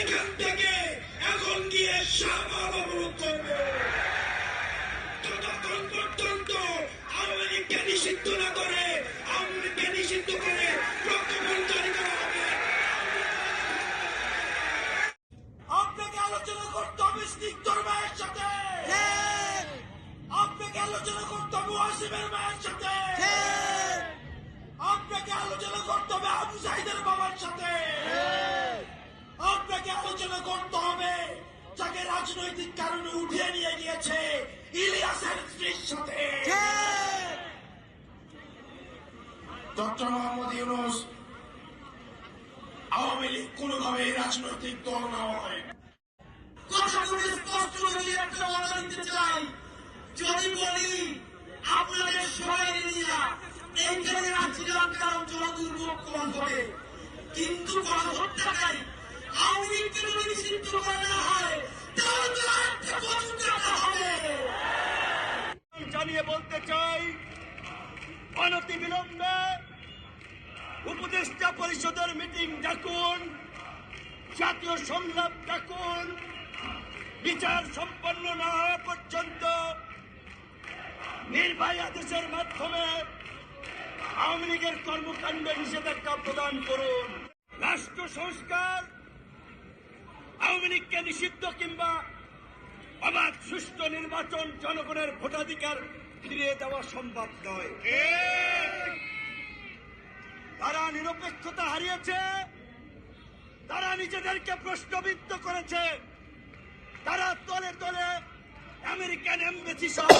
এখান থেকে এখন গিয়ে সামাল অবরোধ করব। ততক্ষণ পর্যন্ত আওয়ামী নিষিদ্ধ না করে আওয়ামী নিষিদ্ধ করে প্রজ্ঞাপন জারি করা হবে। আপনাকে আলোচনা করতে হবে স্নিগ্ধর মায়ের সাথে। আপনাকে আলোচনা করতে হবে ওয়াসিমের মায়ের সাথে। আপনাকে আলোচনা করতে হবে আবু সাইদের বাবার সাথে। আলোচনা করতে হবে, যাকে রাজনৈতিক কারণে উঠিয়ে নিয়ে গিয়েছে ইলিয়াসের স্ত্রীর সাথে। ডক্টর মোহাম্মদ ইউনুস আওয়ামী লীগ কোনোভাবে রাজনৈতিক দল দিতে চাই, যদি বলি, আপনাদের কিন্তু আওয়ামী লীগকে যদি নিষিদ্ধ করা জানিয়ে বলতে চাই, অনতি বিলম্বে উপদেষ্টা পরিষদের মিটিং ডাকুন, জাতীয় সংলাপ ডাকুন, বিচার সম্পন্ন না হওয়া পর্যন্ত নির্বাহী আদেশের মাধ্যমে আওয়ামী লীগের কর্মকাণ্ডে নিষেধাজ্ঞা প্রদান করুন। রাষ্ট্র সংস্কার আওয়ামী লীগকে নিষিদ্ধ কিংবা অবাধ, সুষ্ঠু নির্বাচন জনগণের ভোটাধিকার ফিরিয়ে দেওয়া সম্ভব নয়। তারা নিরপেক্ষতা হারিয়েছে, তারা নিজেদেরকে প্রশ্নবিদ্ধ করেছে। তারা তলে তলে আমেরিকান এমবেসি সহ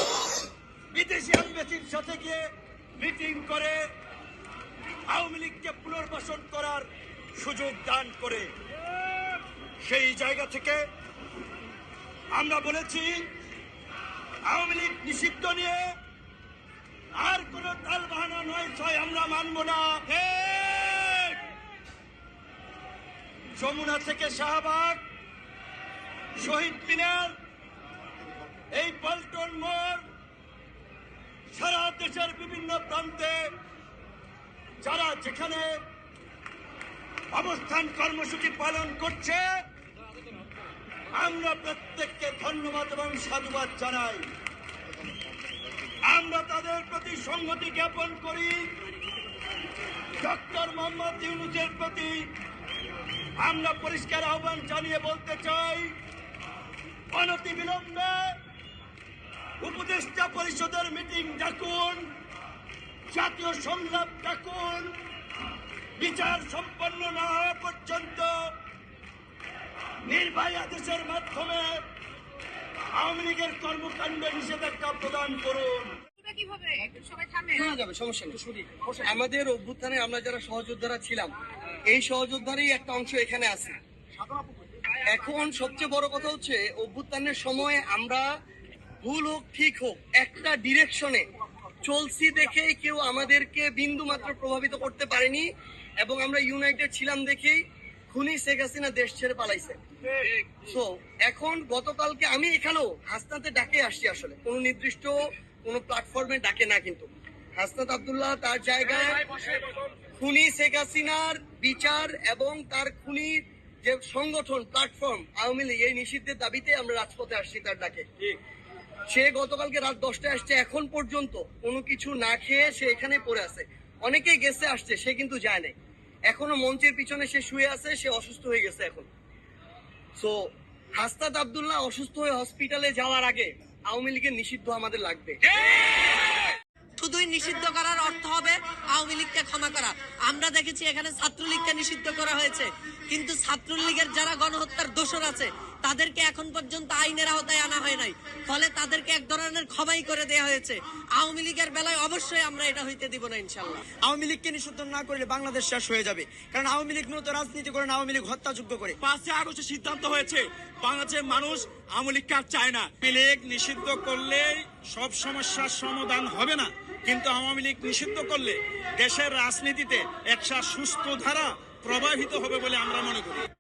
বিদেশি এমবেসির সাথে গিয়ে মিটিং করে আওয়ামী লীগকে পুনর্বাসন করার সুযোগ দান করে। সেই জায়গা থেকে আমরা বলেছি, আওয়ামী লীগ নিষিদ্ধ নিয়ে আর কোন তাল বাহানা নয়, ছয় আমরা মানব না। যমুনা থেকে শাহবাগ, শহীদ মিনার, এই পল্টন মোড়, সারা দেশের বিভিন্ন প্রান্তে যারা যেখানে অবস্থান কর্মসূচি পালন করছে আমরা প্রত্যেককে ধন্যবাদ এবং সাধুবাদ জানাই। আমরা তাদের প্রতি সংহতি জ্ঞাপন করি। ডক্টর মোহাম্মদ ইউনুসের প্রতি আমরা পরিষ্কার আহ্বান জানিয়ে বলতে চাই, অনতি বিলম্বে উপদেষ্টা পরিষদের মিটিং ডাকুন, জাতীয় সংলাপ ডাকুন, বিচার সম্পন্ন না হওয়া পর্যন্ত নির্বাহী আদেশের মাধ্যমে আওয়ামী লীগের কর্মকাণ্ডে নিষেধাজ্ঞা প্রদান করুন। এটা কীভাবে? একটু সবাই থামে। শোনা যাবে সমস্যা নেই। আমাদের অভ্যুত্থানে আমরা যারা সহযোদ্ধারা ছিলাম এই সহযোদ্ধারই একটা অংশ এখানে আছে। এখন সবচেয়ে বড় কথা হচ্ছে অভ্যুত্থানের সময় আমরা ভুল হোক ঠিক হোক একটা ডিরেকশনে চলছি দেখেই কেউ আমাদেরকে বিন্দু মাত্র প্রভাবিত করতে পারেনি এবং আমরা ইউনাইটেড ছিলাম দেখেই খুনি শেখ হাসিনা দেশ ছেড়ে পালাইছে। সো এখন গতকালকে আমি এখানেও হাসনাতে ডাকে আসছি আসলে। কোনো নির্দিষ্ট কোনো প্ল্যাটফর্মে ডাকে না কিন্তু। হাসনাত আব্দুল্লাহ তার জায়গায় খুনি শেখ হাসিনার বিচার এবং তার খুনি যে সংগঠন প্ল্যাটফর্ম আওয়ামী লীগ, এই নিষিদ্ধের দাবিতে আমরা রাজপথে আসছি তার ডাকে। সে গতকালকে রাত দশটায় আসছে, এখন পর্যন্ত কোনো কিছু না খেয়ে সে এখানে পড়ে আছে। অনেকেই গেছে, আসছে, সে কিন্তু যায় নাই। এখনও মঞ্চের পিছনে সে শুয়ে আছে, সে অসুস্থ হয়ে গেছে এখন। সো হাস্তাদ আবদুল্লাহ অসুস্থ হয়ে হসপিটালে যাওয়ার আগে আওয়ামী লীগের নিষিদ্ধ আমাদের লাগবে। শুধুই নিষিদ্ধ করার অর্থ আওয়ামী লীগকে ক্ষমা করা। আমরা দেখেছি এখানে ছাত্রলীগকে নিষিদ্ধ করা হয়েছে। কিন্তু ছাত্রলীগের যারা গণহত্যার দোষর আছে তাদেরকে এখন পর্যন্ত আইনের আওতায় আনা হয় নাই। ফলে তাদেরকে এক ধরনের ক্ষমাই করে দেওয়া হয়েছে। আওয়ামী লীগের বেলায় অবশ্যই আমরা এটা হইতে দিব না ইনশাল্লাহ আওয়ামী লীগকে নিষিদ্ধ না করলে বাংলাদেশ শেষ হয়ে যাবে। কারণ আওয়ামী লীগ মূলত রাজনীতি করে না আওয়ামী লীগ হত্যাযোগ্য করে। পাঁচই আগস্টে সিদ্ধান্ত হয়েছে বাংলাদেশের মানুষ আওয়ামী লীগকে আর চায় না। আওয়ামী লীগ নিষিদ্ধ করলে সব সমস্যার সমাধান হবে না। কিন্তু আওয়ামী লীগ নিষিদ্ধ করলে দেশের রাজনীতিতে একটা সুস্থ ধারা প্রবাহিত হবে বলে আমরা মনে করি।